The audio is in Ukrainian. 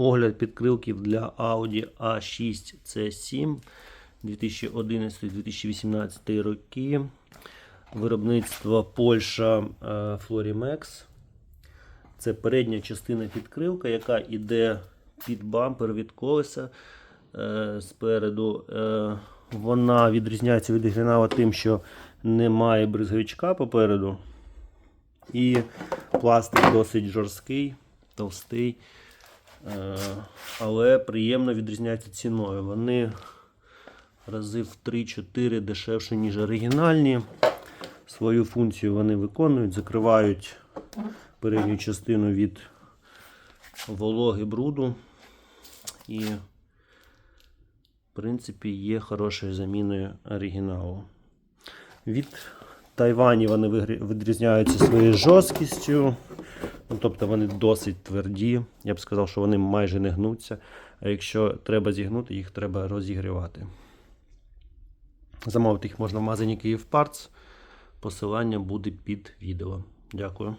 Огляд підкрилків для Audi A6 C7 2011-2018 роки. Виробництво Польща е, Florimex. Це передня частина підкрилка, яка йде під бампер від колеса е, спереду. Е, вона відрізняється від оригіналу тим, що немає бризговичка попереду. І пластик досить жорсткий, товстий, але приємно відрізняється ціною. Вони рази в 3-4 дешевше, ніж оригінальні. Свою функцію вони виконують, закривають передню частину від вологи бруду. І, в принципі, є хорошою заміною оригіналу. Від Тайвані вони відрізняються своєю жорсткістю. Ну, тобто вони досить тверді. Я б сказав, що вони майже не гнуться. А якщо треба зігнути, їх треба розігрівати. Замовити їх можна в магазині Київ Парц. Посилання буде під відео. Дякую.